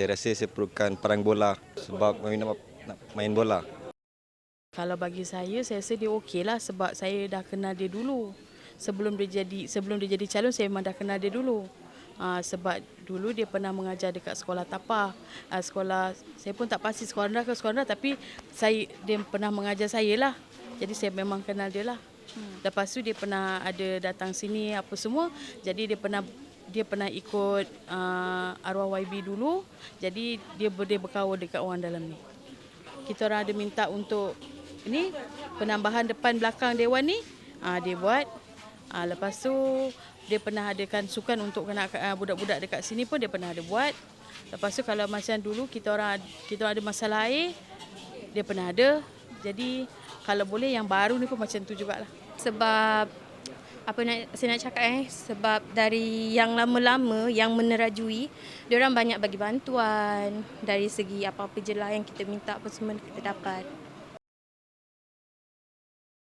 Saya rasa saya perlukan perang bola sebab kami nak nak main bola. Kalau bagi saya, saya rasa dia okey lah sebab saya dah kenal dia dulu. Sebelum dia jadi sebelum dia jadi calon, saya memang dah kenal dia dulu. Uh, sebab dulu dia pernah mengajar dekat sekolah tapah. Uh, sekolah, saya pun tak pasti sekolah rendah ke sekolah rendah tapi saya, dia pernah mengajar saya lah. Jadi saya memang kenal dia lah. Hmm. Lepas tu dia pernah ada datang sini apa semua. Jadi dia pernah dia pernah ikut uh, arwah YB dulu. Jadi dia, dia berkawan dekat orang dalam ni. Kita orang ada minta untuk ini penambahan depan belakang dewan ni uh, dia buat uh, lepas tu dia pernah adakan sukan untuk kanak uh, budak-budak dekat sini pun dia pernah ada buat lepas tu kalau macam dulu kita orang kita orang ada masalah air dia pernah ada jadi kalau boleh yang baru ni pun macam tu jugalah sebab apa nak saya nak cakap eh sebab dari yang lama-lama yang menerajui dia orang banyak bagi bantuan dari segi apa-apa je lah yang kita minta apa semua kita dapat